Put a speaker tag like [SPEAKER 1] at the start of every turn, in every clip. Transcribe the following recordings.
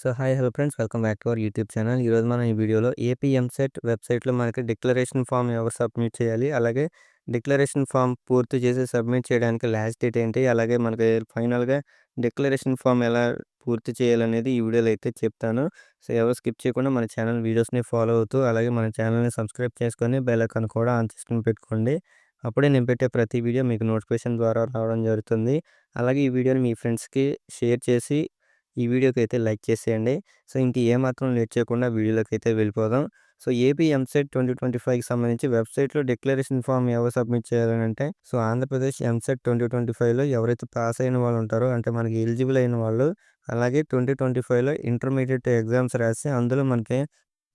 [SPEAKER 1] So hi hello friends. Welcome back to our YouTube channel. ఈరోజు మనం ఈ వీడియోలో ఏపీఎంసెట్ వెబ్సైట్లో మనకి డిక్లరేషన్ ఫామ్ ఎవరు సబ్మిట్ చేయాలి అలాగే డిక్లరేషన్ ఫామ్ పూర్తి చేసి సబ్మిట్ చేయడానికి లాస్ట్ డేట్ ఏంటి అలాగే మనకి ఫైనల్గా డిక్లరేషన్ ఫామ్ ఎలా పూర్తి చేయాలనేది ఈ వీడియోలో అయితే చెప్తాను. సో ఎవరు స్కిప్ చేయకుండా మన ఛానల్ వీడియోస్ని ఫాలో అవుతూ అలాగే మన ఛానల్ని సబ్స్క్రైబ్ చేసుకొని బెల్ ఐకాన్ కూడా ఆన్ చేసుకుని పెట్టుకోండి. అప్పుడే నేను పెట్టే ప్రతి వీడియో మీకు నోటిఫికేషన్ ద్వారా రావడం జరుగుతుంది. అలాగే ఈ వీడియోని మీ ఫ్రెండ్స్కి షేర్ చేసి ఈ వీడియోకి అయితే లైక్ చేసేయండి. సో ఇంక ఏమాత్రం లేట్ చేయకుండా వీడియోలోకి అయితే వెళ్ళిపోదాం. So AP EAMCET twenty twenty ఫైవ్కి సంబంధించి వెబ్సైట్లో డిక్లరేషన్ ఫామ్ ఎవరు సబ్మిట్ చేయాలని అంటే so Andhra Pradesh EAMCET twenty twenty ఫైవ్లో ఎవరైతే పాస్ అయిన వాళ్ళు ఉంటారో అంటే మనకి ఎలిజిబుల్ అయిన వాళ్ళు అలాగే ట్వంటీ ట్వంటీ ఫైవ్లో ఇంటర్మీడియట్ ఎగ్జామ్స్ రాసి అందులో మనకి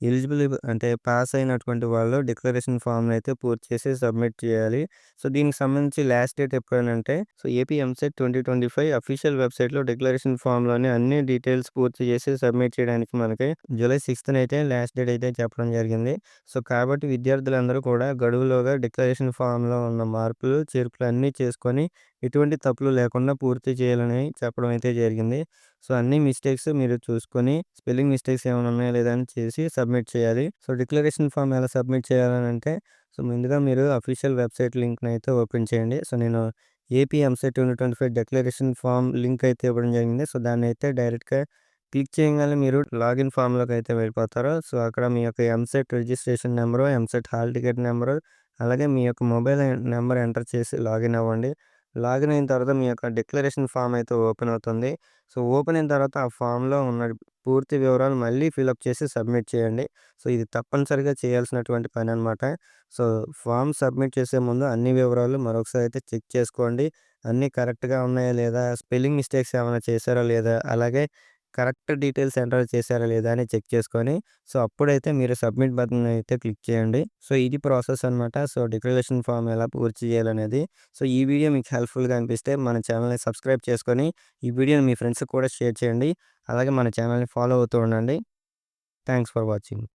[SPEAKER 1] ఎలిజిబుల్ అంటే పాస్ అయినటువంటి వాళ్ళు డిక్లరేషన్ ఫామ్ అయితే పూర్తి చేసి సబ్మిట్ చేయాలి. సో దీనికి సంబంధించి last date ఎప్పుడనంటే so AP EAMCET twenty twenty five official వెబ్సైట్లో డిక్లరేషన్ ఫామ్లోని అన్ని డీటెయిల్స్ పూర్తి చేసి సబ్మిట్ చేయడానికి మనకి జూలై సిక్స్త్ అయితే లాస్ట్ డేట్ అయితే చెప్పడం జరిగింది. సో కాబట్టి విద్యార్థులందరూ కూడా గడువులోగా డిక్లరేషన్ ఫామ్లో ఉన్న మార్పులు చేర్పులు అన్నీ చేసుకొని ఎటువంటి తప్పులు లేకుండా పూర్తి చేయాలని చెప్పడం అయితే జరిగింది. సో అన్ని మిస్టేక్స్ మీరు చూసుకొని స్పెల్లింగ్ మిస్టేక్స్ ఏమైనా ఉన్నాయా? లేదా? అని చేసి సబ్మిట్ చేయాలి. సో డిక్లరేషన్ ఫామ్ ఎలా సబ్మిట్ చేయాలని అంటే సో ముందుగా మీరు అఫీషియల్ వెబ్సైట్ లింక్ని అయితే ఓపెన్ చేయండి. సో నేను AP EAMCET twenty twenty five declaration form link అయితే ఇవ్వడం జరిగింది. సో దాన్ని అయితే డైరెక్ట్గా క్లిక్ చేయగానే మీరు లాగిన్ ఫామ్లోకి అయితే వెళ్ళిపోతారు. సో అక్కడ మీ యొక్క EAMCET registration number EAMCET hall ticket number అలాగే మీ యొక్క మొబైల్ నెంబర్ ఎంటర్ చేసి లాగిన్ అవ్వండి. లాగిన్ అయిన తర్వాత మీ యొక్క డిక్లరేషన్ ఫామ్ అయితే ఓపెన్ అవుతుంది. సో ఓపెన్ అయిన తర్వాత ఆ ఫామ్లో ఉన్న పూర్తి వివరాలు మళ్ళీ ఫిలప్ చేసి సబ్మిట్ చేయండి. సో ఇది తప్పనిసరిగా చేయాల్సినటువంటి పని అనమాట సో ఫామ్ సబ్మిట్ చేసే ముందు అన్ని వివరాలు మరొకసారి అయితే చెక్ చేసుకోండి. అన్నీ కరెక్ట్గా ఉన్నాయా లేదా? స్పెల్లింగ్ మిస్టేక్స్ ఏమైనా చేశారా లేదా? అలాగే కరెక్ట్ డీటెయిల్స్ ఎంటర్ చేశారా లేదా అని చెక్ చేసుకొని సో అప్పుడైతే మీరు సబ్మిట్ బటన్ అయితే క్లిక్ చేయండి. సో ఇది ప్రాసెస్ అనమాట సో డిక్లరేషన్ ఫామ్ ఎలా పూర్తి చేయాలనేది. సో ఈ వీడియో మీకు హెల్ప్ఫుల్గా అనిపిస్తే మన ఛానల్ని సబ్స్క్రైబ్ చేసుకొని ఈ వీడియోని మీ ఫ్రెండ్స్కి కూడా షేర్ చేయండి. అలాగే మన ఛానల్ని ఫాలో అవుతూ ఉండండి. Thanks for watching.